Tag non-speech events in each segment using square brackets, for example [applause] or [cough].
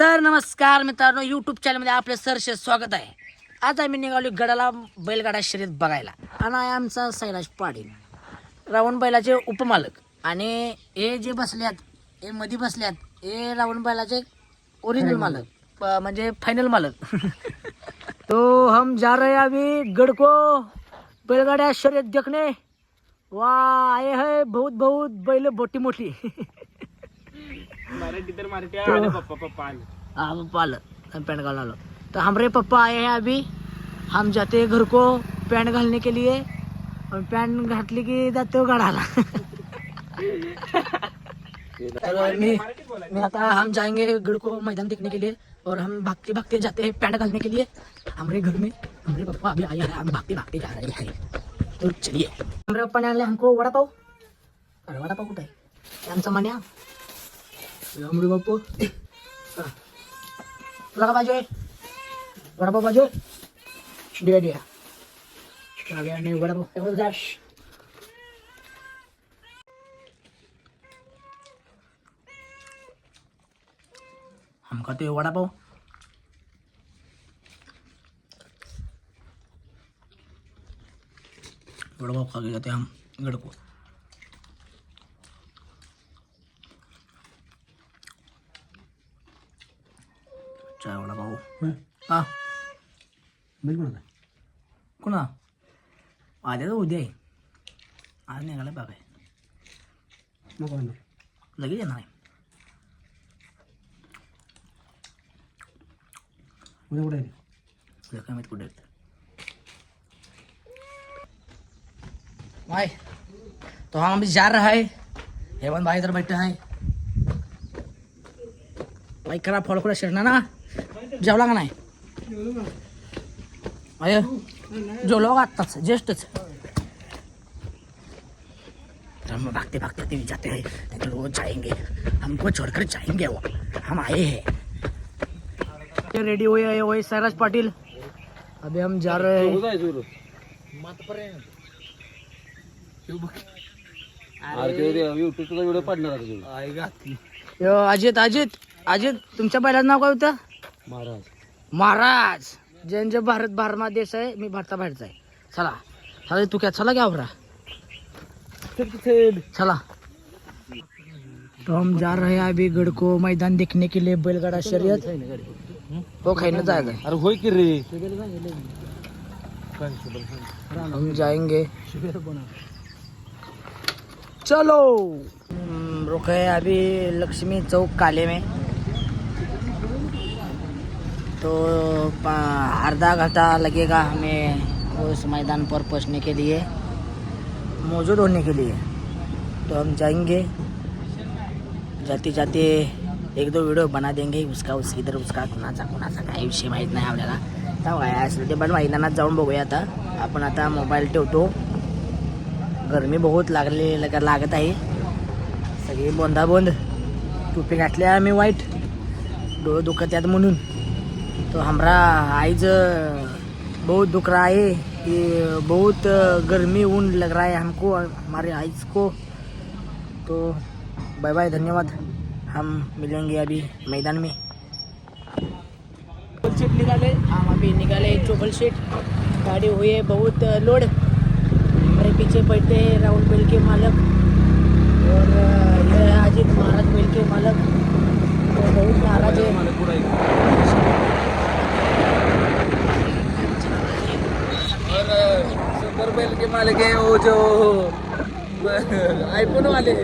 तर नमस्कार मित्रांनो युट्यूब चॅनलमध्ये आपलं सरसे स्वागत आहे. आज आम्ही निघालो गडाला बैलगाडा शर्यत बघायला. आणि आहे आमचा सैराज पाटील. रावण बैलाचे उपमालक. आणि हे जे बसल्यात हे मध्ये बसल्यात हे रावण बैलाचे ओरिजिनल मालक. प- म्हणजे फायनल मालक. तो हम जा रहे हैं अभी गढ़ को. बैलगाड्या शर्यत देखने. वाह आए है बहुत बहुत बैल मोठी मोठी. मराठी तर मराठी आले पप्पा पप्पा आले. हाँ पप्पा आलं. हम पैंट घालना लो तो हमारे पप्पा आए हैं अभी. हम जाते हैं घर को पैंट घालने के लिए. और पैंट घातली की जाते हो गडाला [laughs] तर मी मी आता हम जाएंगे गढ़ को मैदान देखने के लिए. और हम भागते भागते जाते हैं पैंट घालने के लिए. हमारे घर में हमारे पप्पा अभी आए हैं हम भागते भागते जा रहे हैं. तो चलिए. हमारे पप्पा ने हमको वडा पाव. अरे वडा पाव कुठे आहे? आमचा मान्या. हमारे बापू तुला का पाहिजे वडापाव पाहिजे दिया दिया दिया नाही वडापाव एवढं जाश हम खाते हैं वडापाव वडापाव खा के जाते हैं हम गढ़ को हा कोणा आद्या तर उद्या आहे आज निघाला बाग आहे लगेच येणार आहे उद्या काय माहीत कुठे भाई तो हम अभी जा रहा है हेमंत भाई इधर बैठे हैं भाई करा फॉलो करा शिरना ना जेवला का नाही? अय जेवलो का आत्ताच ज्येष्ठच. हम भागते भागते ते जाते हैं रोज जाएंगे हमको छोड़कर जाएंगे वो. हम आए हैं. रेडी हुए आए हुए सैराज पाटिल. अभी हम जा रहे हैं. अजित अजित अजित तुमच्या बैलाचं नाव काय होतं? महाराज. महाराज ज्यांचे भारत बारमा देश आहे मी भारता बाहेरचा आहे. चला. चला तू क्या चला क्या हो चला. तो हम जा रहे हैं अभी गढ़ को मैदान देखने के लिए बैलगाड़ा शर्यत. हो खाईनं जायचं अरे होय की रे? हम जाएंगे. चलो. रुके हैं अभी लक्ष्मी चौक काले में. तो पा- आधा घंटा लगेगा हमें उस मैदान पर पहुंचने के लिए मौजूद होने के लिए। तो हम जाएंगे जाते जाते एक दो वीडियो बना देंगे उसका उस इधर उसका कुणाचा कुणाचा काही विषय माहीत नाही आपल्याला। तर काय असेल ते पण मैदानात जाऊन बघूया आता। आपण आता मोबाईल ठेवतो. गरमी बहुत लागले लग लागत आहे. सगळी बोंदाबोंद टोपी घातली आम्ही वाईट. डोळे दुखत आहेत म्हणून. तो हमारा आज बहुत दुख रहा है कि बहुत गर्मी ऊन लग रहा है हमको हमारे आइज को। तो बाय बाय धन्यवाद। हम मिलेंगे अभी मैदान में। सीट निकाले। हम अभी निकाले ट्रोबल सीट। गाड़ी हुई है बहुत लोड। हमारे पीछे बैठे हैं राहुल बेल के मालक। और अजीत महाराज बेल के मालक। तो बहुत नाराज है। सुपर बैल के मालिक है वो जो. आईफोन वाले.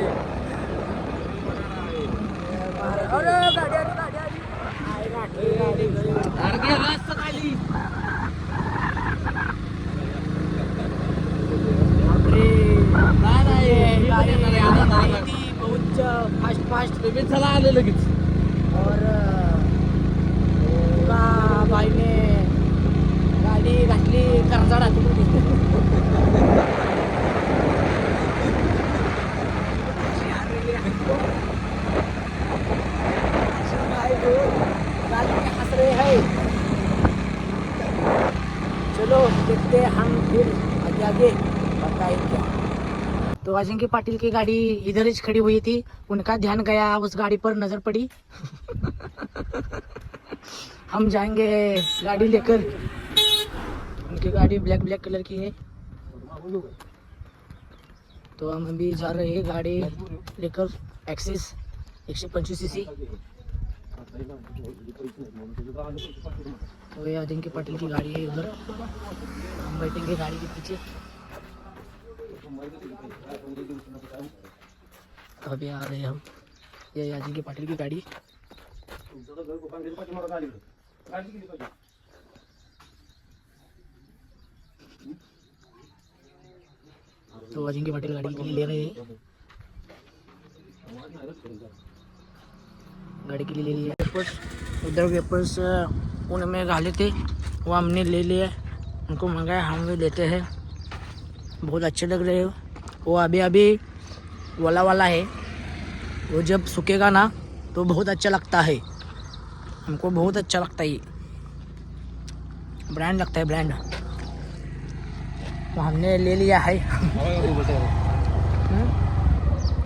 फास्ट फास्ट तुम्ही चला आले लगेच. और का बाईने गाडी घातली कर्जाडात हंस चलो देखते हम फिर आगे आगे तो अजिंक्य पाटिल की गाड़ी इधर ही खड़ी हुई थी. उनका ध्यान गया उस गाड़ी पर नजर पड़ी. [laughs] हम जाएंगे गाड़ी लेकर. उनकी गाड़ी ब्लैक ब्लैक कलर की है। तो हम अभी जा रहे हैं गाड़ी लेकर एक्सिस एक सौ पंचवीस सी सी तो ये अजिंक्य पाटिल की गाड़ी है उधर हम बैठेंगे गाड़ी के पीछे। तो अभी आ रहे हैं हम। ये अजिंक्य पाटिल की गाड़ी। तो अजिंक्य पाटिल गाड़ी के लिए ले रहे हैं। गाड़ी के लिए ले लिया। पेपर्स उधर वेपर्स उनमें गाले थे। वो हमने ले लिया। उनको मंगाया, हम भी लेते हैं। बहुत अच्छे लग रहे हो। वो अभी अभी वाला वाला है। वो जब सूखेगा ना तो बहुत अच्छा लगता है। हमको बहुत अच्छा लगता है ये। ब्रांड लगता है ब्रांड तो हमने ले लिया है?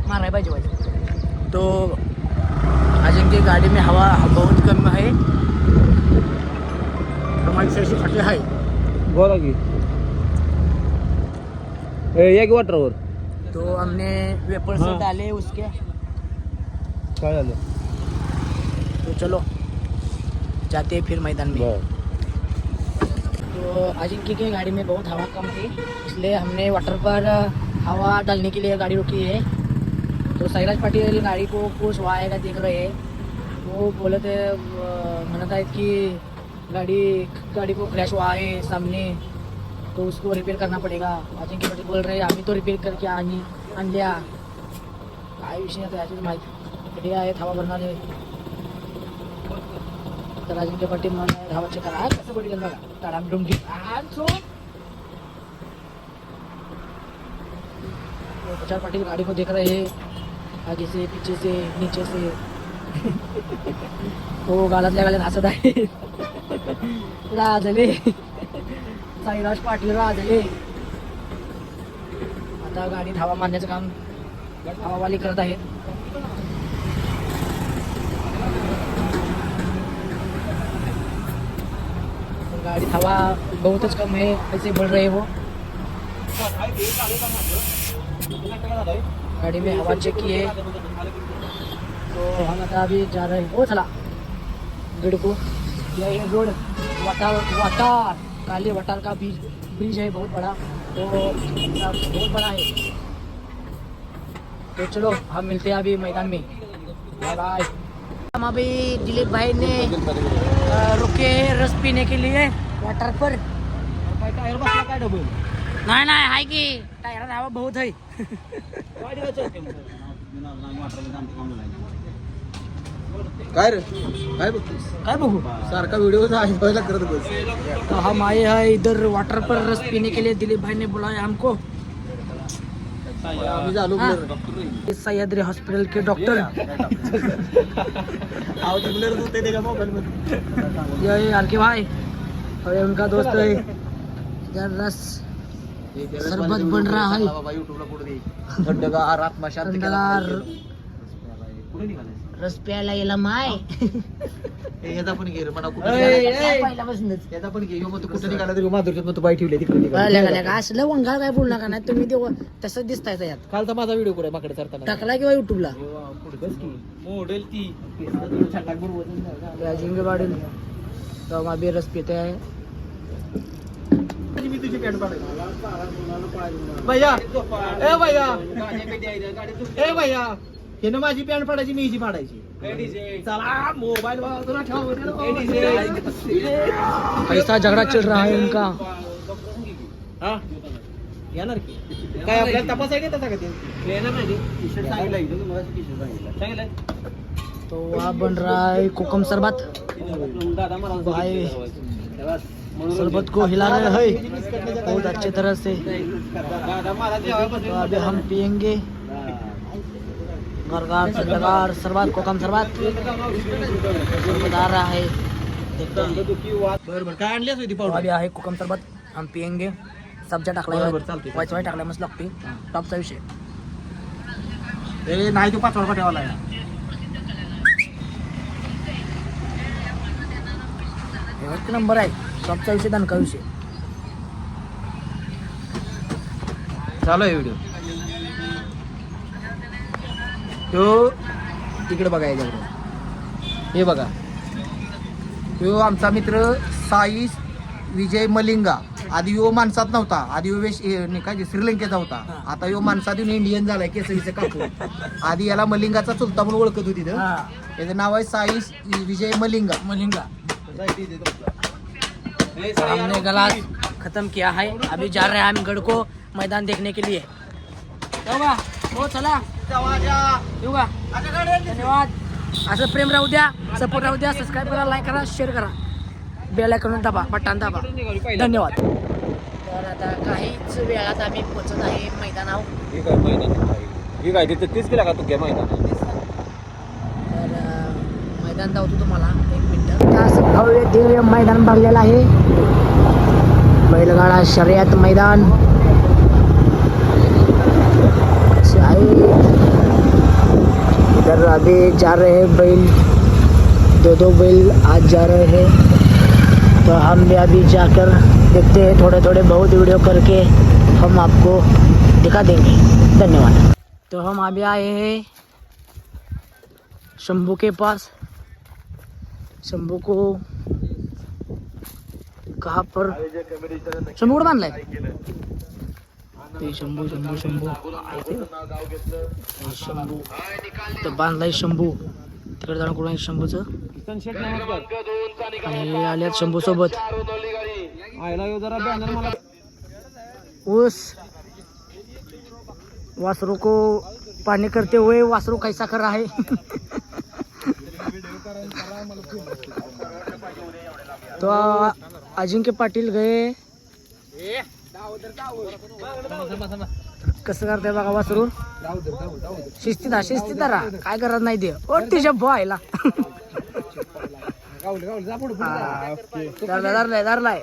मार रहा है भाई भाई। तो अजिंक्य गाड़ी में हवा बहुत कम है। हमारी से फटे है। बोला की। या की वाटरवर तो हमने वेपर से हाँ. डाले उसके। काय झालं तो चलो जाते हैं फिर मैदान में। तो अजिंक्य की गाड़ी में बहुत हवा कम थी, इसलिए हमने वाटर पर हवा डालने के लिए गाड़ी रोकी है। तो सैराज पाटील गाड़ी को कुछ वाएगा देख रहे हैं। वो बोले थे म्हणत आहेत की गाड़ी गाड़ी को क्रैश हुआ है सामने तो उसको रिपेयर करना पड़ेगा। अजिंक्य पाटील बोल रहे आम्ही तो रिपेयर करके आणि आणल्या. काय विषय आता याची माहिती हे आहेत, हवा भरणारे आता राजेंद्र पाटील म्हणून धावाचे करा कसं पडेल बघा? ताडाम डुंगी प्रचार पाटील गाड़ी को देख रहे हैं आगे से पीछे से नीचे से तो हो, गालातल्या गाल्यात हसत आहे. राजले. साईराज पाटील राजले. आता गाडीत हवा मारण्याचं काम धावावाली करत आहेत. गाड़ी हवा बहुत च कम है ऐसे बढ़ रहे वो गाड़ी में हवा चेक की है तो हम आता अभी जा रहे हैं वो चला गढ़ को यह है रोड वटार वटार काले वटार का ब्रिज ब्रिज है बहुत बड़ा तो बहुत बड़ा है तो चलो हम मिलते हैं अभी मैदान में बाय बाय हम अभी दिलीप भाई ने रुके रस पीने के लिए पर। टायर बसला काय डबल नाही नाही आहे की. टायरात हवा बहुत आहे. काय रे? काय बघतोस? काय बघू? सारखा व्हिडिओ करत बस. तो हम आए हैं इधर वाटर पर रस पीने के लिए दिलीप भाई ने बुलाया हमको। हाँ। सह्याद्री हॉस्पिटल के डॉक्टर ये आर के भाई। और ये उनका दोस्त है। इधर रस। सरबत बन रहा है? रस प्यायला गेला माय. याचा पण घे कुठे याचा पण घे. मग तू कुठे निघाला तरी माधुरच्यात मग तू बाई ठेवली तिकडे. असलं वंगाळ काय बोलू नका नाही तुम्ही देव तसं दिसताय यात. कालचा माझा व्हिडिओ कुठे माकडे चढताना. टाकला किंवा युट्यूबला मॉडेल ती. राजेंद्र पाटील तो हम अभी रस पीते हैं। भैया ए भैया। ए भैया हे माझी पॅन्ट फाडायची मी हिची फाडायची। चला मोबाईल ऐसा झगड़ा चल रहा है उनका। हा? येणार की काय आपल्याला तपास आहे का ते? येणार नाही टी शर्ट सांगितलंय तो वहाँ बन रहा है कोकम शरबत भाई शरबत को हिला रहे हैं। बहुत अच्छे तरह से। तो अभी हम पियेंगे। गरगार ठंडगार शरबत कोकम शरबत बता रहा है। देखते अभी आहे कोकम सरबत। हम पियेंगे। सब्जा टाकला बरोबर, चालतंय. वाईट मस्त लागते टॉपचा विषय ए नाही पाच वाजता ठेवायला एक नंबर आहे. शॉपचा विषय दणका विषय. चालू आहे व्हिडिओ तो तिकडे बघा याच्याकडे. हे बघा. तो आमचा मित्र साई विजय मलिंगा. आधी यो माणसात नव्हता. आधी यो वेश काय श्रीलंकेचा होता. आता यो माणसात येऊन इंडियन झालाय केसरीचं कापून. [laughs] आधी याला मलिंगाचा चुलता म्हणून ओळखत होती तिथं हा. याचं नाव आहे साई विजय मलिंगा. मलिंगा. हमने गलास खत्म किया है। अभी जा रहे हैं हम गढ़ को मैदान देखने के लिए। होगा हो चला धन्यवाद। असं प्रेम राहू द्या सपोर्ट राहू द्या सबस्क्राईब करा लाईक करा शेअर करा। बेल करून दाबा बटन दाबा। धन्यवाद। तर आता काहीच वेळात आम्ही पोचत आहे मैदानावर ही काय तिथं तीच केला का तू घ्या मैदान तर मैदान मैदान दावतो तुम्हाला. एक भव्य दिव्य मैदान भरलेलं आहे. बैलगाडा शर्यत मैदान. इधर अभी जा रहे हैं बैल. दो दो बैल आज जा रहे हैं. तो हम भी अभी जाकर देखते हैं थोड़े थोड़े बहुत वीडियो करके हम आपको दिखा देंगे. धन्यवाद. तो हम अभी आए हैं शंभू के पास. शंभू को कहाँ पर? शंभू कुठं बांधलाय. ते शंभू शंभू शंभू. शंभू. तर बांधलाय शंभू. तिकडे जाणं कुठं आहे शंभूचं? आणि आल्यात शंभू सोबत ऊस. वासरू को पानी करते हुए वासरू कैसा कर रहा है? [laughs] तो अजिंक्य पाटील गए कसं करते बघा वासरू? शिस्तीत हा शिस्तीत रा. काय करत नाही ते. ओ तिच्या बोयला धरलाय धरलाय धरलाय.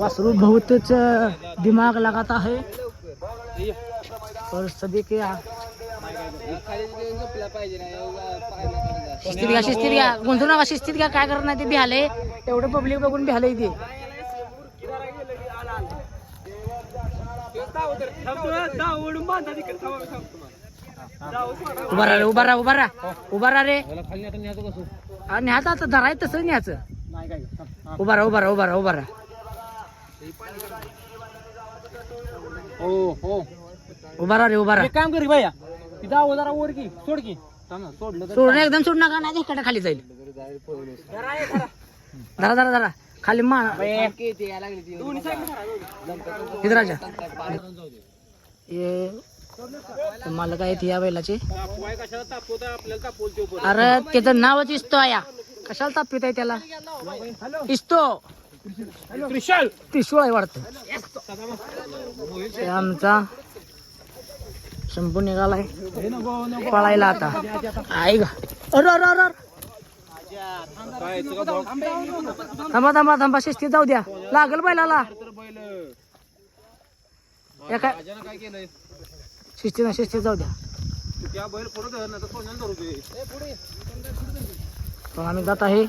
वासरू बहुत दिमाग लगाता है और सभी के शिस्तीत घ्या शिस्तीत घ्या. गुंतू नका शिस्तीत घ्या काय करणार ते बिहाले. एवढं पब्लिक बघून बिहाले इथे. उभा राहा रे उभा राहा उभा राहा उभा राहा रे. आणि न्यायचं आता धराय तसं न्यायचं. उभा राहा उभा राहा उभा राहा उभा राहा हो हो उभा राहा रे उभा राहा काम कर भैया तिथं जरा वर की सोड की. एकदम सोडू नका नाही इकडे खाली जाईल. धरा धरा धरा. खाली मा राजा मालक आहेत या बैलाचे. अरे त्याचं नावच इस्तो या कशाला तापित आहे त्याला? इस्तो. त्रिशाल. त्रिशूळ आहे वाटतं. आमचा शंभू निघालाय. पळायला आता. आई गा. अरे अरे अरे. थांबा थांबा थांबा शिस्तीत जाऊ द्या. लागल बैलाला. काय? काय केलंय शिस्तीत शिस्तीत जाऊ द्या. तर सोन्याला धरू दे तो आम्ही जात आहे.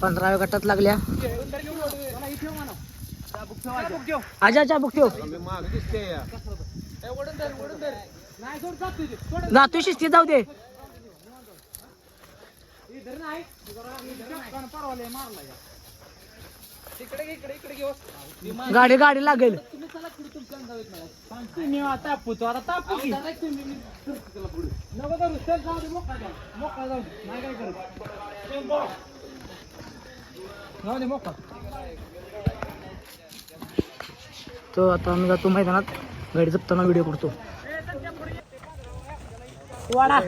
पंधराव्या गटात लागल्या. आजा आजा बुकतो माग दिसते या. जातो शिस्तीत जाऊ दे. गाडी गाडी लागेल. तापू तो आता तापू की. नको धरू चल जाऊ दे मोकळा जाऊ. मोकळा जाऊ नाही काय करत. तो आता आम्ही जातो मैदानात. गाडी जपताना व्हिडिओ करतो. वाडा.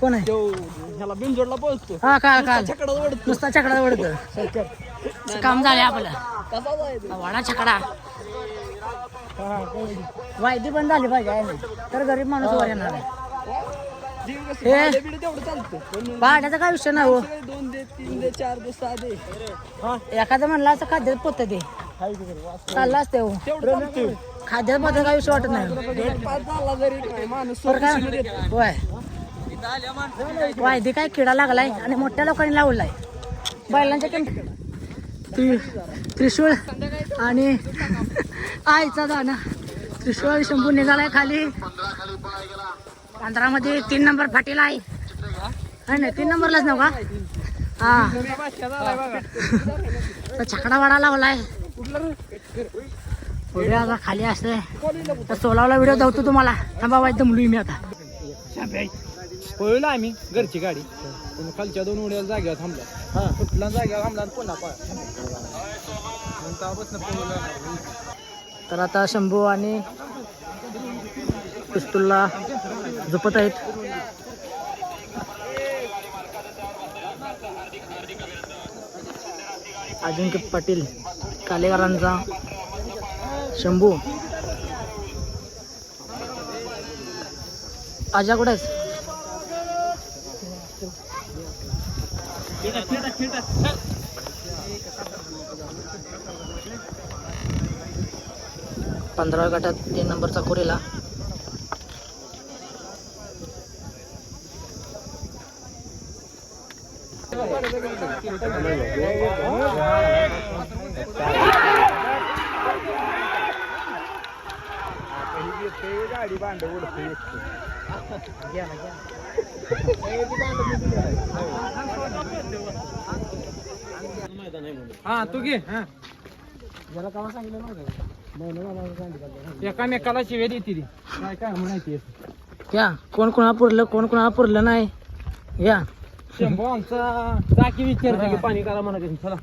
कोण आहे? ह्याला बिनजोडला बोलतो हा काल काल. छकडा ओढतो. नुसता छकडा वडत काम झालंय आपलं. कसा जायचं वाडा छकडा. वायदी पण झाली पाहिजे आहे ना? तर गरीब माणूस वर येणार आहे. जीव कसं हे. भाडे बिडे तेवढं चालतं. पण भाड्याचा काय विषय नाही हो. सगळे दोन दे तीन दे चार दे सहा दे. एखादं म्हणलं असं खाद्यात पोत ते. चाललं असते हो. तेवढं चालतं. खाद्यात पोत काय विषय वाटत नाही. झाला जरी काय माणूस बरं काय सोडून देतो. होय. वायदी काय किडा लागलाय आणि मोठ्या लोकांनी लावलाय. बैलांच्या त्रि- त्रिशूळ आणि आईचा दाना. त्रिशूळ शंभू निघालाय खाली. पंधरामध्ये तीन नंबर फाटीला आहे. है ना तीन नंबरलाच नव का? हा. छकडा वाडा लावलाय. पुढे आता खाली असते तर सोलावला व्हिडिओ धावतो तुम्हाला. थांबा वाईट दमलोय मी आता. पळलो आम्ही घरची गाडी. पण खालच्या दोन उड्याला जागेवर थांबला. कुठला जागेवर थांबला आणि पुन्हा पळ तर आता शंभू आणि पिस्तुलला झोपत आहेत. अजिंक्य पाटील कालेकरांचा शंभू. आजा कुठे आहेस पंधरा गटात तीन नंबरचा कोरेला. हा तू घे हा. ज्याला कामा सांगितलं नव्हतं? एकामेकाला शिव्या देते ती. काय काय म्हणायची? या कोण कोणाला पुरलं कोण कोणाला पुरलं नाही. या. शंभू आमचा टाकी विचारते की पाणी करा म्हणा चला.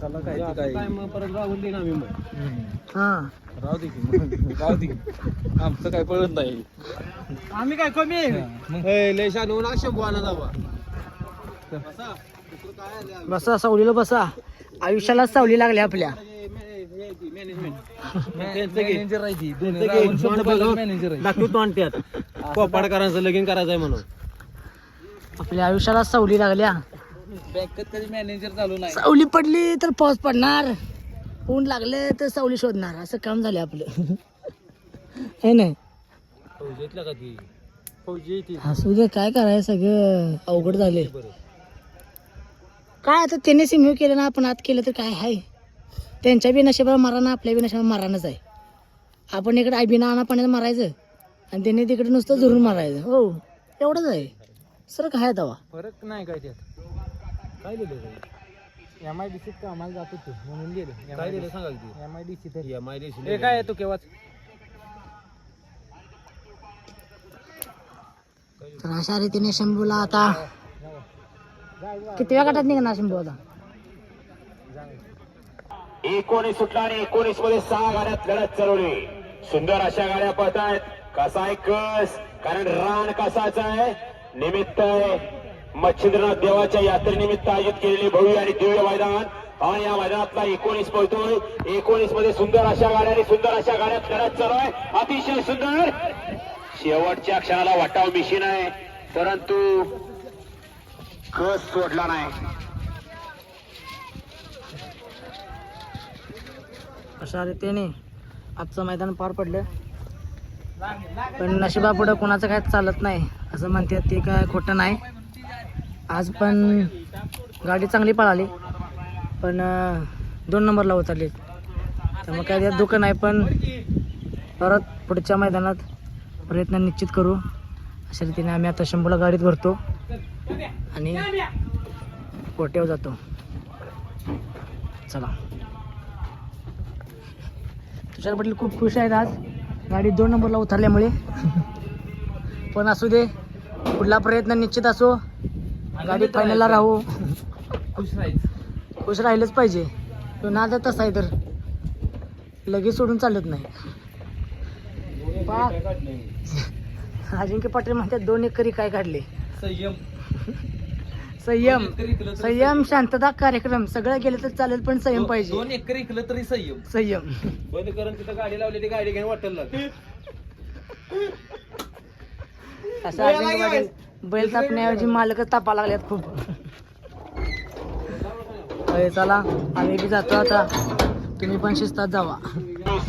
चला काय काय? मग परत राहून दे ना आम्ही मग. हा. राहू दे की राहू दे. आमचं काय पळत नाही. आम्ही काय कमी? आहे लय शानू शंभू आणा जावा बसा सावलीला बसा. आयुष्याला सावली लागली आपल्या. कोपाडकरांचं लगीन करायचंय म्हणून. आपल्या आयुष्याला सावली लागल्या. बँकेत कधी मॅनेजर चालू नाही. सावली पडली तर पाऊस पडणार. ऊन लागले तर सावली शोधणार. असं काम झालं आपलं. हे नाही. फौजीतला का ती? फौजी असू दे काय करायचं सगळं? अवघड झाले काय आता त्याने सिम्यू केलं ना आपण आत केलं तर काय आहे त्यांच्या बी नशिबाला माराना आपल्या बी नशिबाला मारानच आहे. आपण इकडे आई बिना आणा पाण्यात मारायचं आणि त्यांनी तिकडे नुसतं झुरून मारायचं. हो एवढंच आहे. सर काय दवा फरक नाही काय त्यात. काय दिलं एम आय डी सीत कामाला जात होतो म्हणून गेले काय दिलं सांगा एम आय डी सी तर. एम आय डी सी काय आहे तू केव्हाच? तर अशा रीतीने शंभूला आता किती गटात निघणार शंभू आता? एकोणीस सुटला आणि एकोणीसमध्ये सहा गाड्यात लढत चालवली. सुंदर अशा गाड्या पळतायत. कसा आहे कस? कारण रान कसाचा आहे? निमित्त आहे. मच्छिंद्रनाथ देवाच्या यात्रेनिमित्त आयोजित केलेली भव्य आणि दिव्य मैदान. आणि या मैदानातला एकोणीस पळतोय. एकोणीसमध्ये सुंदर अशा गाड्या आणि सुंदर अशा गाड्यात लढत चालू आहे अतिशय सुंदर. शेवटच्या क्षणाला वाटाव मिशीन आहे. परंतु कस सोडला नाही. अशा रीतीने आजचं मैदान पार पडलं. पण नशिबापुढं कोणाचं काय चालत नाही असं म्हणतात ते काय खोटं नाही. आज पण गाडी चांगली पळाली पण दोन नंबरला उतरली. त्यामुळे काय त्यात दुःख नाही पण परत पुढच्या मैदानात प्रयत्न निश्चित करू. अशा रीतीने आम्ही आता शंभूला गाडीत भरतो. आणि कोट्यावर जातो. चला. तुषार पाटील खूप खुश आहेत आज. गाडी दोन नंबरला उतरल्यामुळे. पण असू दे पुढला प्रयत्न निश्चित असो. गाडी फायनलला राहू. खुश राहायचं. खुश राहिलंच पाहिजे. तो नाद तसा आहे तर. लगेच सोडून चालत नाही. अजिंक्य पाटील म्हणतात दोन एकरी काय काढले? संयम. संयम. संयम शांतता कार्यक्रम सगळं गेलं तर चालेल पण संयम पाहिजे. दोन एकर इकलं तरी संयम. संयम. बंद करून तिथं गाडी लावली ती गाडी घेऊन वाटेल लागली. असं अजिंक्य पाटील बैल तापण्याऐवजी मालकच तापा लागल्यात खूप. अरे चला आम्ही बी जातो आता. तुम्ही पण शिस्तात जावा.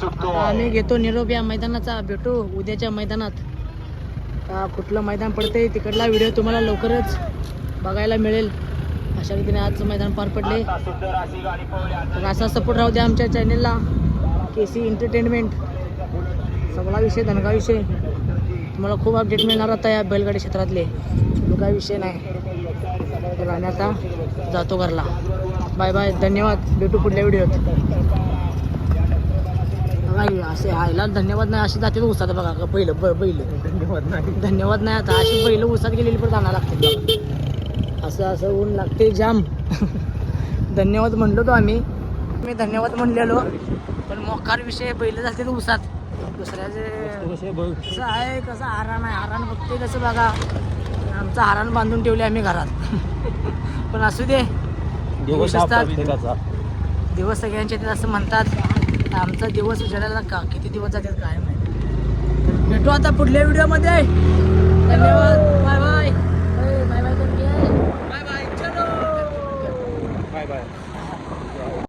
आता आम्ही घेतो निरोप या मैदानाचा भेटू उद्याच्या मैदानात. कुठलं मैदान पडते तिकडला व्हिडिओ तुम्हाला लवकरच. बघायला मिळेल. अशा रीतीने आजचं मैदान पार पडले. तर असा सपोर्ट राहू द्या आमच्या चॅनेलला के सी एंटरटेनमेंट सगळा विषय धनगा विषय. तुम्हाला खूप अपडेट मिळणार आता या बैलगाडी क्षेत्रातले. तो काय विषय नाही. तर आम्ही आता जातो घरला. बाय बाय धन्यवाद. भेटू पुढल्या व्हिडिओत नाही असे हायला धन्यवाद नाही अशी जाते उसात बघा पहिलं बैल. धन्यवाद नाही. धन्यवाद नाही आता. अशी बैल उसात गेलेली पण जाणार लागते. असं असं ऊन लागते जाम. धन्यवाद म्हणलो तो आम्ही. मी धन्यवाद म्हणलेलो. पण मोकार विषय बैल जाते उसात दुसऱ्याचे कसं आहे कसं हारान आहे. हारान बघते कसं बघा. आमचं हारान बांधून ठेवले आम्ही घरात. पण असू दे. दिवस असतात. दिवस सगळ्यांचे ते असं म्हणतात. आमचा दिवस उजेडायला का किती दिवस जातात काय माहिती. भेटू आता पुढल्या व्हिडिओमध्ये. धन्यवाद.